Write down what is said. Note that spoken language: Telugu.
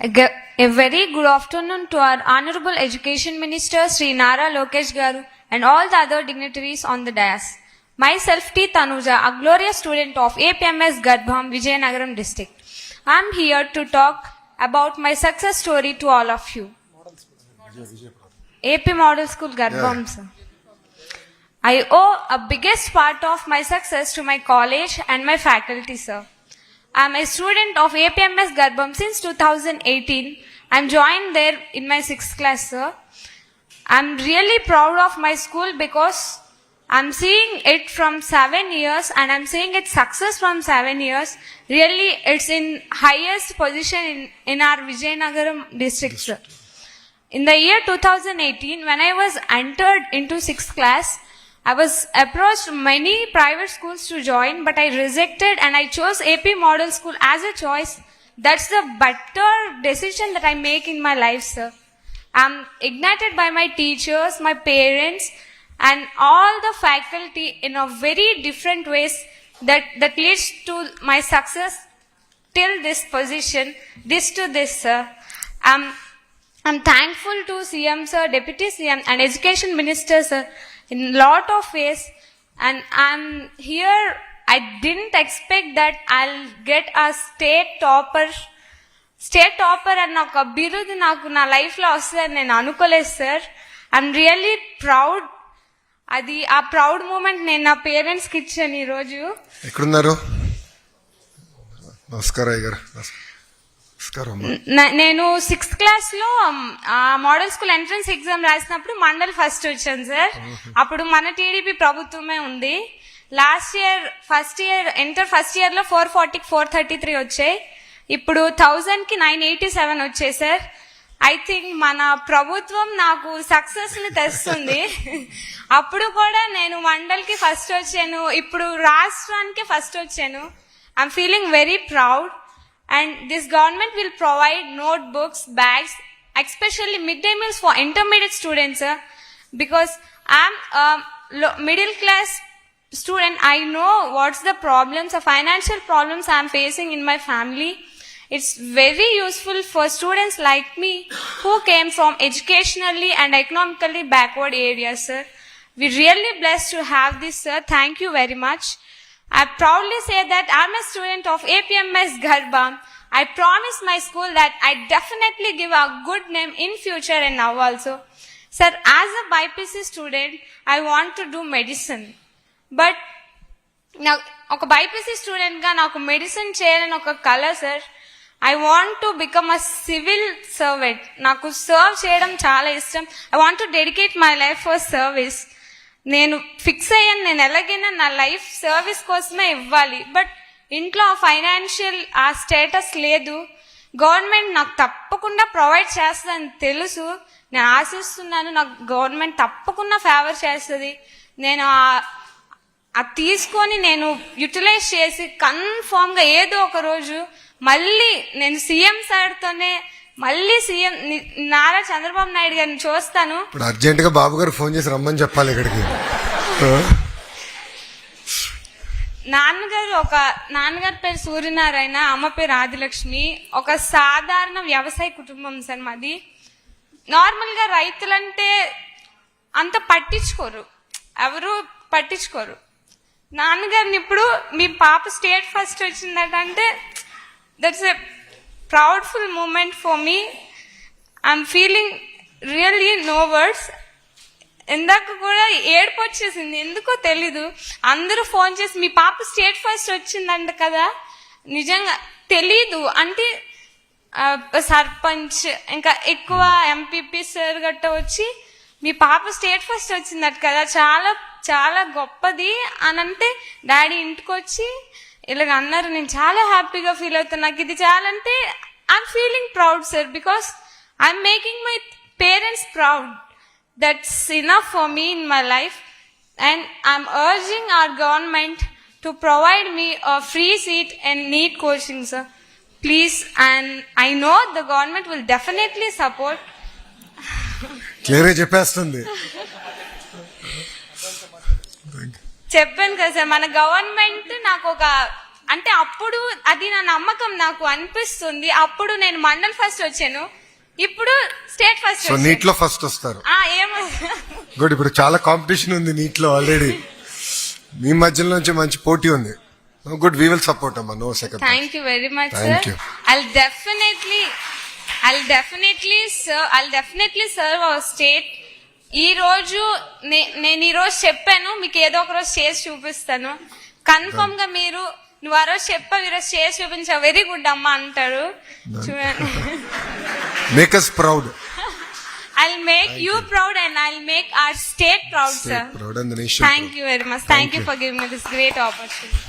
A very good afternoon to our Honorable Education Minister Sri Nara Lokesh Garu and all the other dignitaries on the dais. Myself T. Tanuja, a glorious student of APMS Garbham, Vijayanagaram district. I am here to talk about my success story to all of you. AP Model School Garbham, sir. I owe a biggest part of my success to my college and my faculty, sir. I'm a student of APMS Garbham since 2018. I'm joined there in my sixth class, sir. I'm really proud of my school because I'm seeing it from seven years and I'm seeing its success from seven years. Really, it's in highest position in, in our Vijayanagaram district, sir. In the year 2018, when I was entered into sixth class, I was approached many private schools to join, but I rejected and I chose AP Model School as a choice. That's the better decision that I make in my life, sir. I'm ignited by my teachers, my parents, and all the faculty in a very different ways that, that leads to my success till this position, this to this, sir. I'm, I'm thankful to CM, sir, Deputy CM, and Education Minister, sir, in lot of ways. And I'm here, I didn't expect that I'll get a state topper state topper అన్న ఒక బిరుదు నాకు నా లైఫ్లో వస్తుందని నేను అనుకోలేదు సార్ ఐఎమ్ రియల్లీ ప్రౌడ్ అది ఆ ప్రౌడ్ మూమెంట్ నేను నా పేరెంట్స్కి ఇచ్చాను ఈరోజు. ఎక్కడున్నారు? నమస్కారం అయ్య గారు నేను సిక్స్త్ క్లాస్లో మోడల్ స్కూల్ ఎంట్రన్స్ ఎగ్జామ్ రాసినప్పుడు మండల్ ఫస్ట్ వచ్చాను సార్ అప్పుడు మన టీడీపీ ప్రభుత్వమే ఉంది. Last year first year inter first ఇయర్లో ఫోర్ ఫార్టీకి ఫోర్ థర్టీ త్రీ వచ్చాయి. ఇప్పుడు థౌజండ్కి నైన్ ఎయిటీ సెవెన్ వచ్చాయి సార్ ఐ థింక్ మన ప్రభుత్వం నాకు సక్సెస్ని తెస్తుంది. అప్పుడు కూడా నేను మండల్కి ఫస్ట్ వచ్చాను. ఇప్పుడు రాష్ట్రానికి ఫస్ట్ వచ్చాను. I'm feeling very proud and this government will provide notebooks, bags, especially midday meals for intermediate students, sir. Because I'm a middle class student, I know what's the problems, the financial problems I'm facing in my family. It's very useful for students like me who came from educationally and economically backward areas, sir. We're really blessed to have this, sir. Thank you very much. I proudly say that I'm a student of APMS Garbham. I promise my school that I definitely give a good name in future and now also. Sir, as a BIPC student, I want to do medicine. But నా ఒక బైపీసీ స్టూడెంట్ గా నాకు మెడిసిన్ చేయాలని ఒక కళ sir I want to become a civil servant నాకు సర్వ్ చేయడం చాలా ఇష్టం I want to dedicate my life for service నేను ఫిక్స్ అయ్యాను. నేను ఎలాగైనా నా లైఫ్ సర్వీస్ కోసమే ఇవ్వాలి. బట్ ఇంట్లో ఆ ఫైనాన్షియల్ ఆ స్టేటస్ లేదు. గవర్నమెంట్ నాకు తప్పకుండా ప్రొవైడ్ చేస్తుందని తెలుసు. నేను ఆశిస్తున్నాను నాకు గవర్నమెంట్ తప్పకుండా ఫేవర్ చేస్తుంది. నేను ఆ- అది తీసుకొని నేను యూటిలైజ్ చేసి కన్ఫామ్గా ఏదో ఒక రోజు మళ్ళీ నేను సీఎం సార్తోనే మళ్ళీ సీఎం నారా చంద్రబాబు నాయుడు గారిని చూస్తాను. ఇప్పుడు అర్జెంట్గా బాబు గారు ఫోన్ చేసి రమ్మని చెప్పాలి ఇక్కడికి? నాన్నగారు ఒక నాన్నగారి పేరు సూర్యనారాయణ అమ్మ పేరు ఆదిలక్ష్మి. ఒక సాధారణ వ్యవసాయ కుటుంబం సార్ మాది. నార్మల్గా రైతులంటే అంత పట్టించుకోరు. ఎవరు పట్టించుకోరు. నాన్నగారిని ఇప్పుడు మీ పాప స్టేట్ ఫస్ట్ వచ్చిందంటే that's a proudful moment for me I'm feeling really no words ఇందాక కూడా ఏడుపు వచ్చేసింది. ఎందుకో తెలీదు. అందరూ ఫోన్ చేసి మీ పాప స్టేట్ ఫస్ట్ వచ్చిందంట కదా. నిజంగా తెలీదు. అంటే సర్పంచ్ ఇంకా ఎక్కువ ఎంపీపీ సార్ గట్ట వచ్చి మీ పాప స్టేట్ ఫస్ట్ వచ్చిందట కదా. చాలా చాలా గొప్పది. అని అంటే డాడీ ఇంటికి వచ్చి ఇలాగ అన్నారు నేను చాలా హ్యాపీగా ఫీల్ అవుతాను నాకు ఇది చేయాలంటే I'm feeling proud sir because I'm making my parents proud that's enough for me in my life and I'm urging our government to provide me a free seat and NEET coaching sir please and I know the government will definitely support చెప్పేస్తుంది. చెప్పాను కదా సార్ మన గవర్నమెంట్ నాకు ఒక అంటే అప్పుడు అది నా నమ్మకం నాకు అనిపిస్తుంది. అప్పుడు నేను మండల్ ఫస్ట్ వచ్చాను. ఇప్పుడు స్టేట్ ఫస్ట్ సో నీట్లో ఫస్ట్ వస్తారు. ఏమో. గుడ్ ఇప్పుడు చాలా కాంపిటీషన్ ఉంది నీట్లో ఆల్రెడీ మీ మధ్యలో నుంచి మంచి పోటీ ఉంది. గుడ్ వీ విల్ సపోర్ట్ అమ్మా. No second thank you very much sir you. I definitely I definitely serve I definitely serve our state ఈ రోజు నేను ఈ రోజు చెప్పాను మీకు ఏదో ఒక రోజు చేసి చూపిస్తాను. కన్ఫర్మ్గా మీరు నువ్వు ఆ రోజు చెప్పావు ఈ రోజు చేసి చూపించావు వెరీ గుడ్ అమ్మ అంటారు చూడండి. Make proud I make you proud and I make our state proud sir thank you very much thank you for giving me this great opportunity